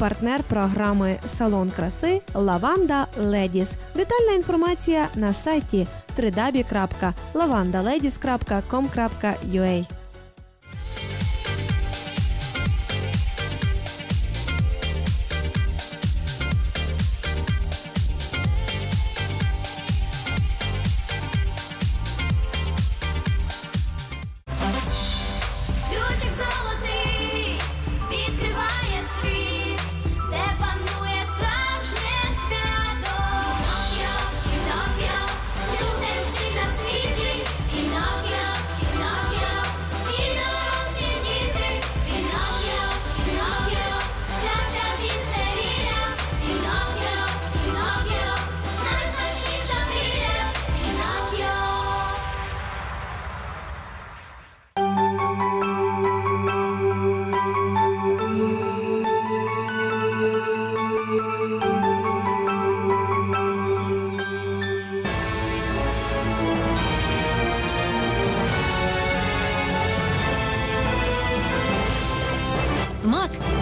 партнер програми Салон краси Лаванда Ледіс. Детальна інформація на сайті www.lavandaladies.com.ua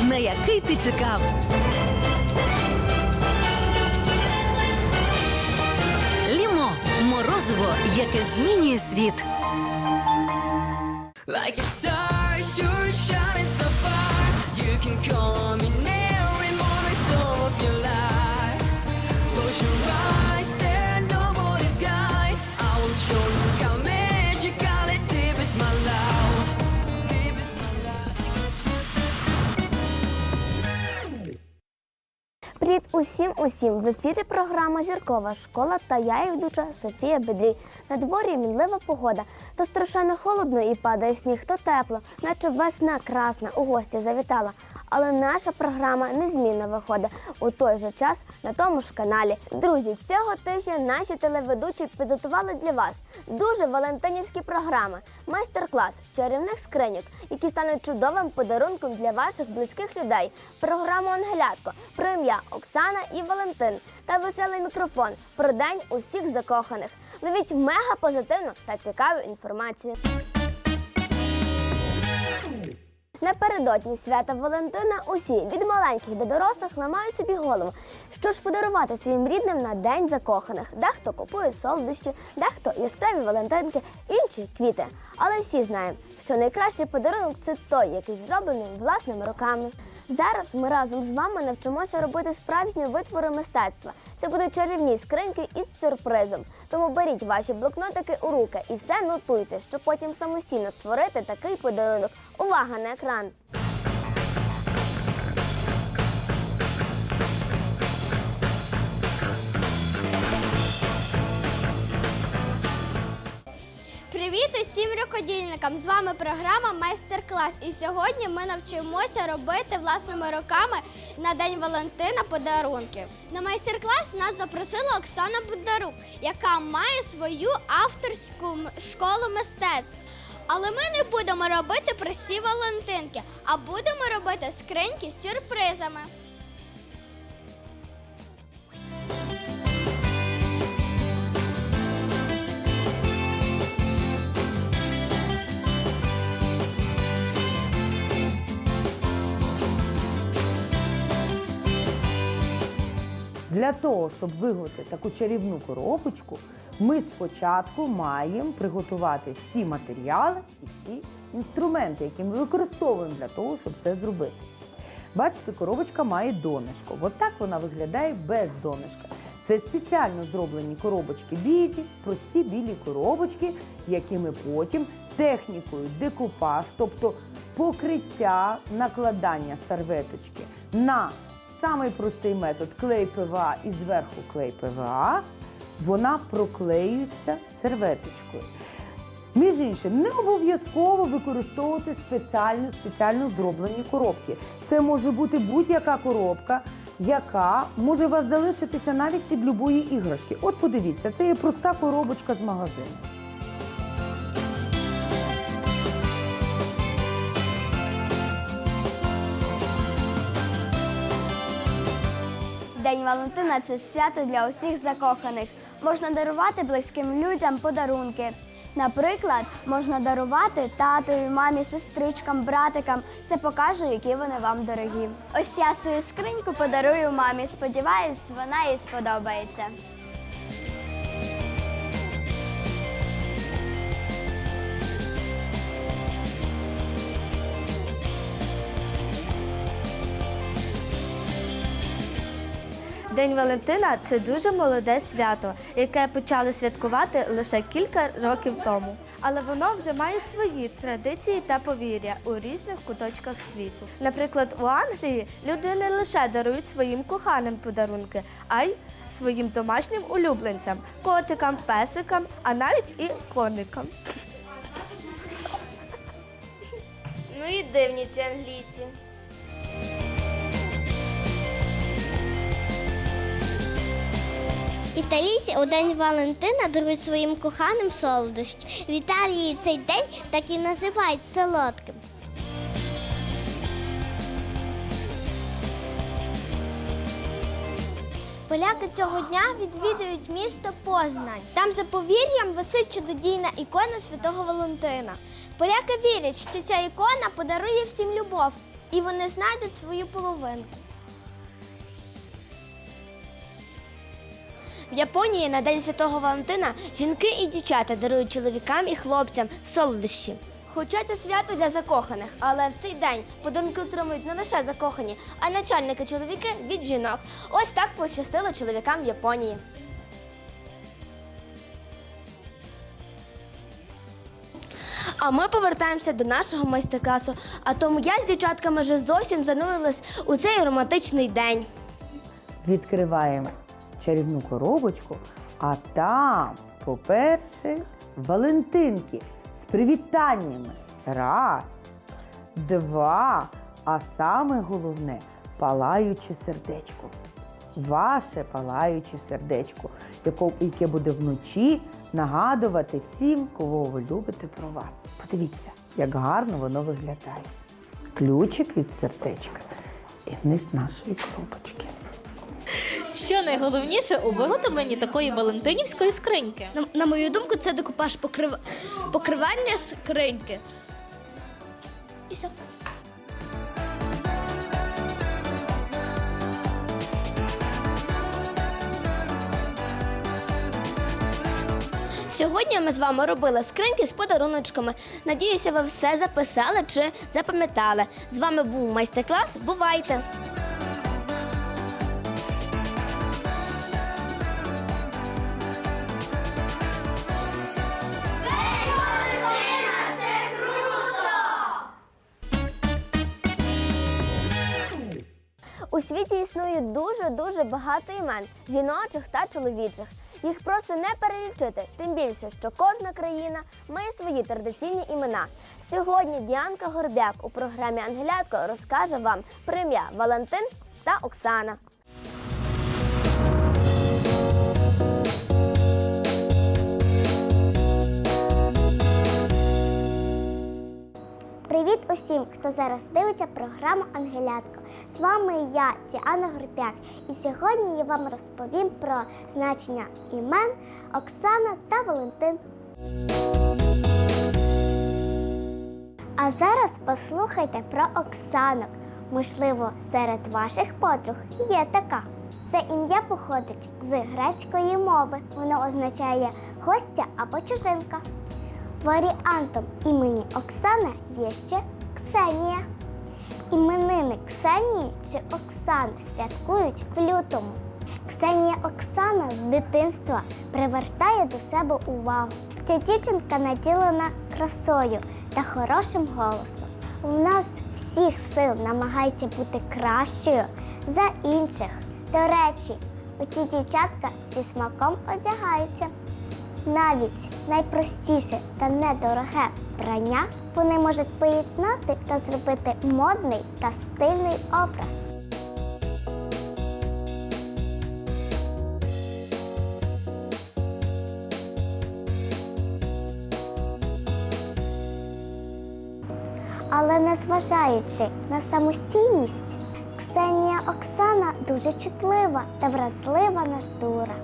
на який ти чекав. Лімо морозиво, яке змінює світ. Like a star, you're shining so far. You can call on me now every moment of your life. Close your eyes, there are no more disguise. I will show you усім усім! В ефірі програма Зіркова школа та я її ведуча Софія Бедрій. На дворі мінлива погода. То страшенно холодно і падає сніг, то тепло, наче весна красна у гості завітала. Але наша програма незмінно виходить у той же час на тому ж каналі. Друзі, цього тижня наші телеведучі підготували для вас дуже валентинівські програми, майстер-клас чарівних скриньок, які стануть чудовим подарунком для ваших близьких людей. Програму Ангелятко про ім'я Оксана і Валентин та веселий мікрофон про день усіх закоханих. Ловіть мега позитивну та цікаву інформацію. Напередодні свята Валентина усі від маленьких до дорослих ламають собі голову. Що ж подарувати своїм рідним на день закоханих? Дехто купує солодощі, дехто яскраві валентинки, інші квіти. Але всі знаємо, що найкращий подарунок це той, який зроблений власними руками. Зараз ми разом з вами навчимося робити справжні витвори мистецтва. Це будуть чарівні скриньки із сюрпризом. Тому беріть ваші блокнотики у руки і все нотуйте, щоб потім самостійно створити такий подарунок. Увага на екран! Усім рукодільникам! З вами програма Майстер-клас. І сьогодні ми навчимося робити власними руками на День Валентина подарунки. На майстер-клас нас запросила Оксана Бондарук, яка має свою авторську школу мистецтв. Але ми не будемо робити прості валентинки, а будемо робити скриньки з сюрпризами. Для того, щоб виготовити таку чарівну коробочку, ми спочатку маємо приготувати всі матеріали і всі інструменти, які ми використовуємо для того, щоб це зробити. Бачите, коробочка має донышко. От так вона виглядає без донышка. Це спеціально зроблені коробочки білі, прості білі коробочки, які ми потім технікою декупаж, тобто покриття накладання серветочки на самий простий метод клей ПВА і зверху клей ПВА, вона проклеюється серветочкою. Між іншим, не обов'язково використовувати спеціально, спеціально зроблені коробки. Це може бути будь-яка коробка, яка може у вас залишитися навіть від любої іграшки. От подивіться, це є проста коробочка з магазину. День Валентина це свято для усіх закоханих. Можна дарувати близьким людям подарунки. Наприклад, можна дарувати татові, мамі, сестричкам, братикам. Це покаже, які вони вам дорогі. Ось я свою скриньку подарую мамі. Сподіваюсь, вона їй сподобається. День Валентина це дуже молоде свято, яке почали святкувати лише кілька років тому. Але воно вже має свої традиції та повір'я у різних куточках світу. Наприклад, у Англії люди не лише дарують своїм коханим подарунки, а й своїм домашнім улюбленцям, котикам, песикам, а навіть і коникам. Ну і дивні ці англійці. Італійці у День Валентина дарують своїм коханим солодощі. В Італії цей день так і називають солодким. Поляки цього дня відвідують місто Познань. Там за повір'ям висить чудодійна ікона святого Валентина. Поляки вірять, що ця ікона подарує всім любов, і вони знайдуть свою половинку. В Японії на День Святого Валентина жінки і дівчата дарують чоловікам і хлопцям солодощі. Хоча це свято для закоханих, але в цей день подарунки отримують не лише закохані, а й начальники чоловіки від жінок. Ось так пощастило чоловікам в Японії. А ми повертаємося до нашого майстер-класу. А тому я з дівчатками вже зовсім занурилась у цей романтичний день. Відкриваємо чарівну коробочку, а там, по-перше, Валентинки з привітаннями. Раз, два, а саме головне палаюче сердечко. Ваше палаюче сердечко, яке буде вночі нагадувати всім, кого ви любите про вас. Подивіться, як гарно воно виглядає. Ключик від сердечка і вниз нашої коробочки. Що найголовніше у виготовленні такої валентинівської скриньки? На, на мою думку, це декупаж покрив... покривання скриньки. І все. Сьогодні ми з вами робили скриньки з подаруночками. Надіюся, ви все записали чи запам'ятали. З вами був майстер-клас. Бувайте! Світі дуже-дуже багато імен жіночих та чоловічих. Їх просто не перелічити, тим більше, що кожна країна має свої традиційні імена. Сьогодні Діанка Горбяк у програмі Ангелятко розкаже вам про ім'я Валентин та Оксана. Усім, хто зараз дивиться програму Ангелятко. З вами я, Діана Горпяк, і сьогодні я вам розповім про значення імен Оксана та Валентин. А зараз послухайте про Оксанок. Можливо, серед ваших подруг є така. Це ім'я походить з грецької мови. Воно означає гостя або чужинка. Варіантом імені Оксана є ще Ксенія. Іменини Ксенії чи Оксани святкують в лютому. Ксенія Оксана з дитинства привертає до себе увагу. Ця дівчинка наділена красою та хорошим голосом. У нас всіх сил намагається бути кращою за інших. До речі, оці дівчатка зі смаком одягаються. Навіть найпростіше та недороге прання вони можуть поєднати та зробити модний та стильний образ. Але незважаючи на самостійність, Ксенія Оксана дуже чутлива та вразлива натура.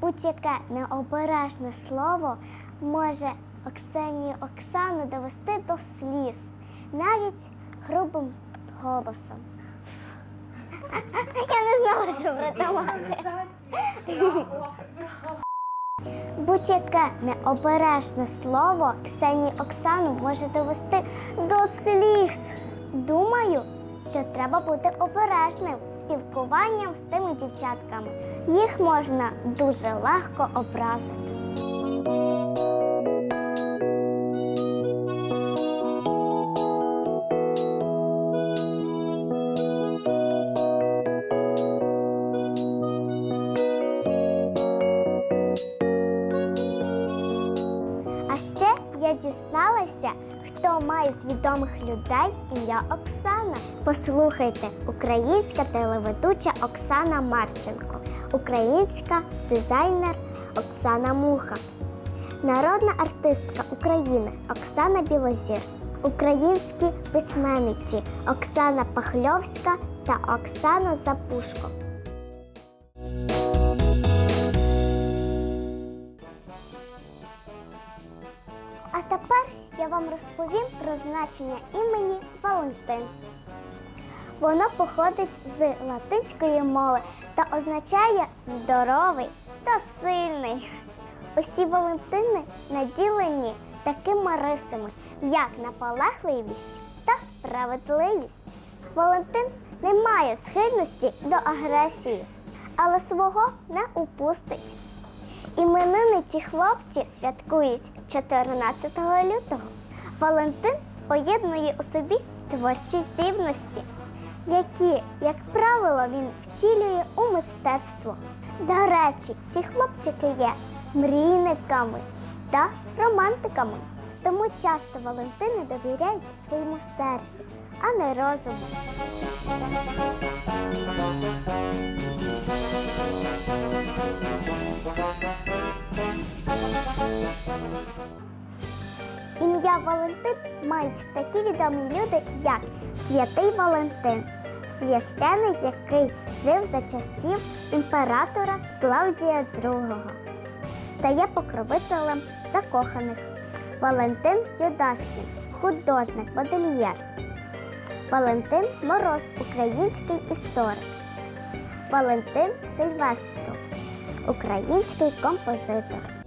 Будь-яке необережне слово може Оксені Оксану довести до сліз, навіть грубим голосом. Я не знала, що придумати. Будь-яке необережне слово Ксенії Оксану може довести до сліз. Думаю, що треба бути обережним спілкуванням з тими дівчатками. Їх можна дуже легко образити. Дізналася, хто має відомих людей ім'я Оксана. Послухайте, українська телеведуча Оксана Марченко, українська дизайнер Оксана Муха, народна артистка України Оксана Білозір, українські письменниці Оксана Пахльовська та Оксана Запушко. Значення імені Валентин. Воно походить з латинської мови та означає здоровий та сильний. Усі Валентини наділені такими рисами, як наполегливість та справедливість. Валентин не має схильності до агресії, але свого не упустить. Іменини ці хлопці святкують 14 лютого. Валентин поєднує у собі творчі здібності, які, як правило, він втілює у мистецтво. До речі, ці хлопчики є мрійниками та романтиками. Тому часто Валентини довіряють своєму серцю, а не розуму. Люди, як Святий Валентин, священик, який жив за часів імператора Клавдія II та є покровителем закоханих. Валентин Юдашкін, художник, модельєр. Валентин Мороз, український історик. Валентин Сильвестров, український композитор.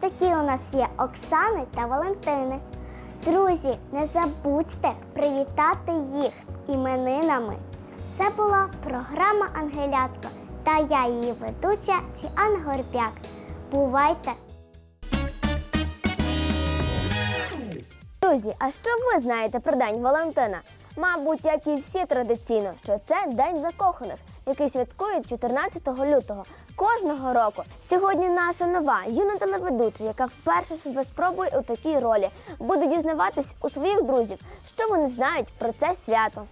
Такі у нас є Оксани та Валентини. Друзі, не забудьте привітати їх з іменинами. Це була програма Ангелятко та я її ведуча Тіана Горбяк. Бувайте! Друзі, а що ви знаєте про День Валентина? Мабуть, як і всі традиційно, що це День закоханих, який святкують 14 лютого кожного року. Сьогодні наша нова юна телеведуча, яка вперше себе спробує у такій ролі, буде дізнаватись у своїх друзів, що вони знають про це свято.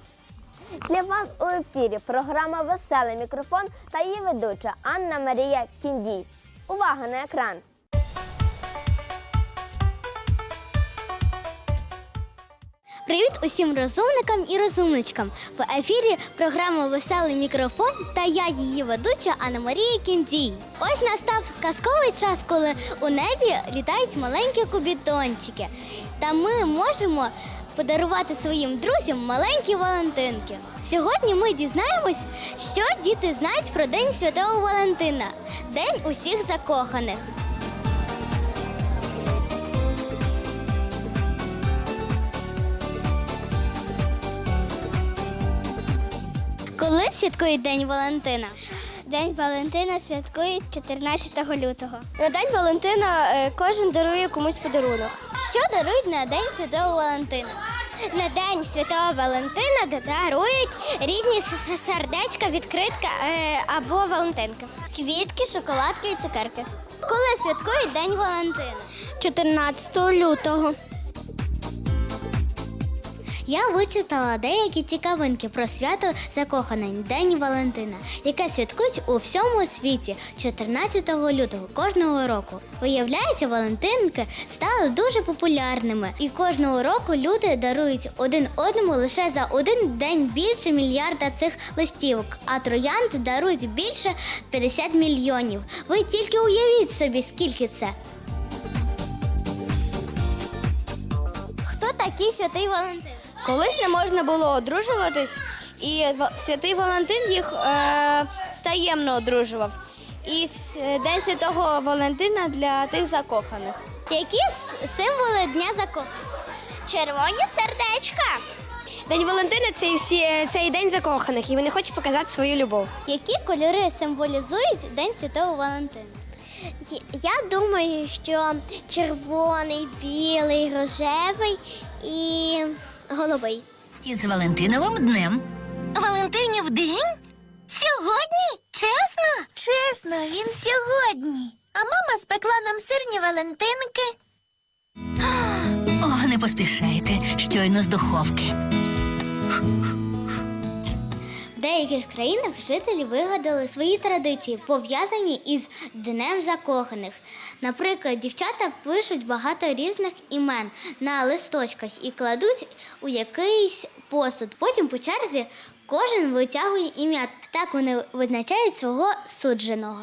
Для вас у ефірі програма Веселий мікрофон та її ведуча Анна Марія Кіндій. Увага на екран! Привіт усім розумникам і розумничкам. В ефірі програма Веселий мікрофон та я її ведуча Анна Марія Кіндій. Ось настав казковий час, коли у небі літають маленькі кубітончики. Та ми можемо подарувати своїм друзям маленькі Валентинки. Сьогодні ми дізнаємось, що діти знають про День Святого Валентина, День усіх закоханих. Коли святкують День Валентина? День Валентина святкують 14 лютого. На День Валентина е, кожен дарує комусь подарунок. Що дарують на День Святого Валентина? На День Святого Валентина дарують різні сердечка, відкритка е, або Валентинки. Квітки, шоколадки і цукерки. Коли святкують День Валентина? 14 лютого. Я вичитала деякі цікавинки про свято закоханий День Валентина, яке святкують у всьому світі 14 лютого кожного року. Виявляється, Валентинки стали дуже популярними, і кожного року люди дарують один одному лише за один день більше мільярда цих листівок, а троянди дарують більше 50 мільйонів. Ви тільки уявіть собі, скільки це. Хто такий святий Валентин? Колись не можна було одружуватись, і святий Валентин їх е, таємно одружував. І День Святого Валентина для тих закоханих. Які символи Дня закоханих? Червоні сердечка. День Валентина це всі цей день закоханих, і вони хочуть показати свою любов. Які кольори символізують День Святого Валентина? Я думаю, що червоний, білий, рожевий і голубий. Із Валентиновим днем. Валентинів день? Сьогодні? Чесно? Чесно, він сьогодні. А мама спекла нам сирні Валентинки. О, не поспішайте, щойно з духовки. Деяких країнах жителі вигадали свої традиції, пов'язані із Днем закоханих. Наприклад, дівчата пишуть багато різних імен на листочках і кладуть у якийсь посуд. Потім по черзі кожен витягує ім'я. Так вони визначають свого судженого.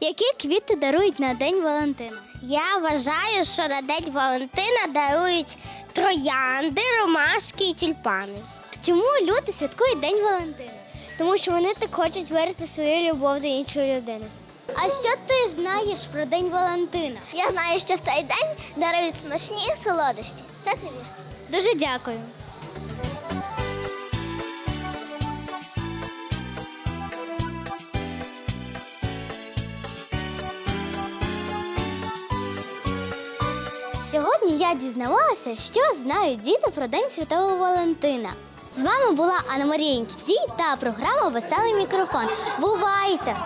Які квіти дарують на День Валентина? Я вважаю, що на День Валентина дарують троянди, ромашки і тюльпани. Чому люди святкують День Валентина? Тому що вони так хочуть виразити свою любов до іншої людини. А що ти знаєш про День Валентина? Я знаю, що в цей день дарують смачні солодощі. Це тобі. Дуже дякую. Сьогодні я дізнавалася, що знають діти про День Святого Валентина. З вами була Анна Марія Інкізі та програма Веселий мікрофон. Бувайте!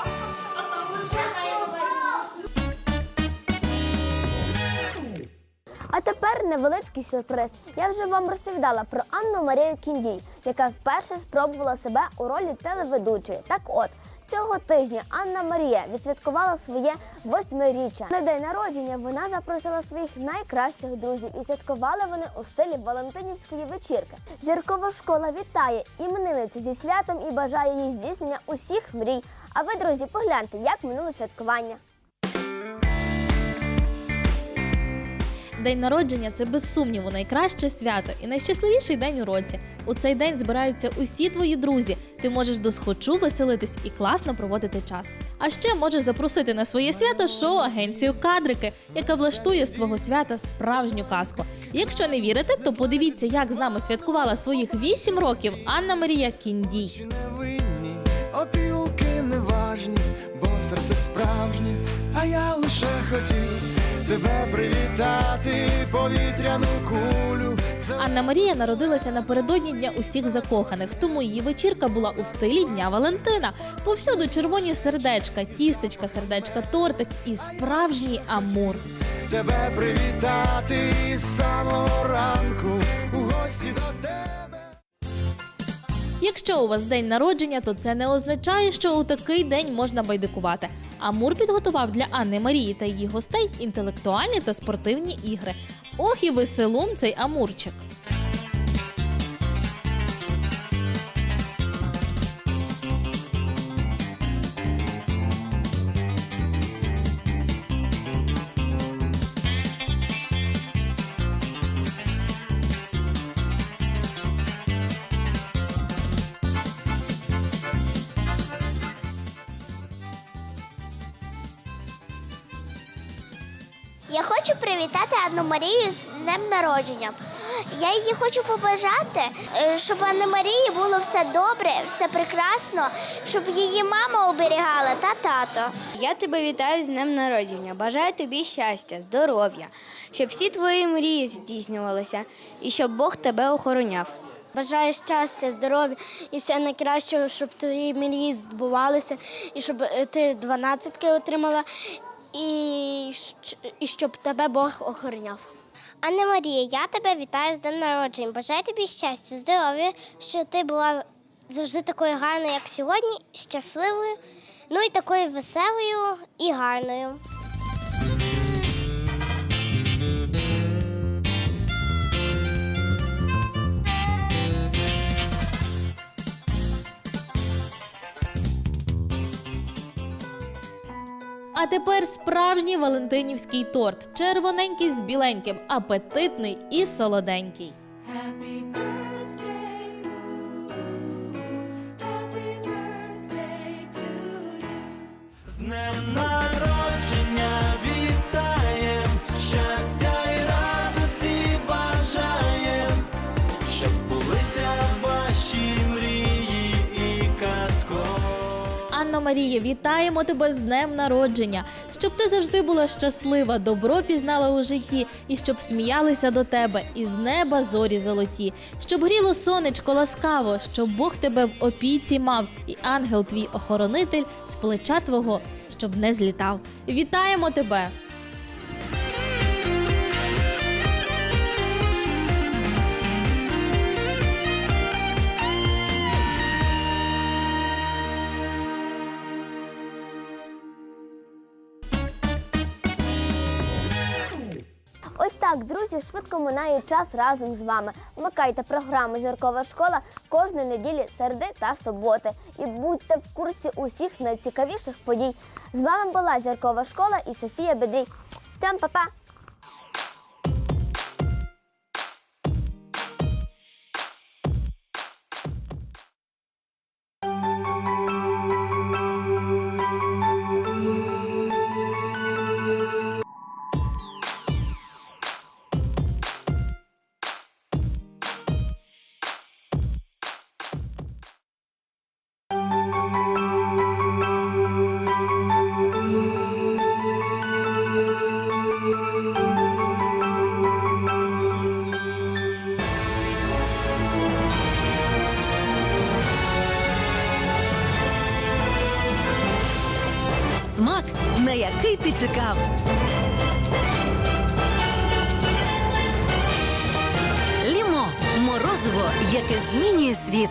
А тепер невеличкий сюрприз. Я вже вам розповідала про Анну Марію Кіндій, яка вперше спробувала себе у ролі телеведучої. Так от. Цього тижня Анна Марія відсвяткувала своє восьмиріччя. На день народження вона запросила своїх найкращих друзів і святкували вони у стилі Валентинівської вечірки. Зіркова школа вітає іменинницю зі святом і бажає їй здійснення усіх мрій. А ви, друзі, погляньте, як минуло святкування. День народження це без сумніву найкраще свято і найщасливіший день у році. У цей день збираються усі твої друзі. Ти можеш досхочу веселитись і класно проводити час. А ще можеш запросити на своє свято шоу-агенцію Кадрики, яка влаштує з твого свята справжню казку. Якщо не вірите, то подивіться, як з нами святкувала своїх 8 років Анна Марія Кіндій. Опілки неважні, бо серце справжнє, а я лише хотів тебе привітати, повітряну кулю. Анна Марія народилася напередодні дня усіх закоханих, тому її вечірка була у стилі Дня Валентина. Повсюду червоні сердечка, тістечка, сердечка, тортик і справжній амур. Тебе привітати з самого ранку у гості до тебе. Якщо у вас день народження, то це не означає, що у такий день можна байдикувати. Амур підготував для Анни Марії та її гостей інтелектуальні та спортивні ігри. Ох і веселун цей амурчик. Я хочу привітати Анну Марію з днем народження. Я їй хочу побажати, е, щоб Анни Марії було все добре, все прекрасно, щоб її мама оберігала та тато. Я тебе вітаю з днем народження. Бажаю тобі щастя, здоров'я, щоб всі твої мрії здійснювалися і щоб Бог тебе охороняв. Бажаю щастя, здоров'я і все найкращого, щоб твої мрії збувалися, і щоб е, ти дванадцятки отримала, і, і щоб тебе Бог охороняв. Анна Марія, я тебе вітаю з днем народження. Бажаю тобі щастя, здоров'я, що ти була завжди такою гарною, як сьогодні, щасливою, ну і такою веселою і гарною. А тепер справжній валентинівський торт. Червоненький з біленьким, апетитний і солоденький. З днем народження Марія, вітаємо тебе з днем народження, щоб ти завжди була щаслива, добро пізнала у житті, і щоб сміялися до тебе із неба зорі золоті, щоб гріло сонечко ласкаво, щоб Бог тебе в опіці мав, і ангел твій охоронитель з плеча твого, щоб не злітав. Вітаємо тебе! Так, друзі, швидко минає час разом з вами. Вмикайте програму Зіркова школа кожної неділі, середи та суботи. І будьте в курсі усіх найцікавіших подій. З вами була Зіркова школа і Софія Бедрій. Всім па-па! Ти чекав. Лімо морозиво, яке змінює світ.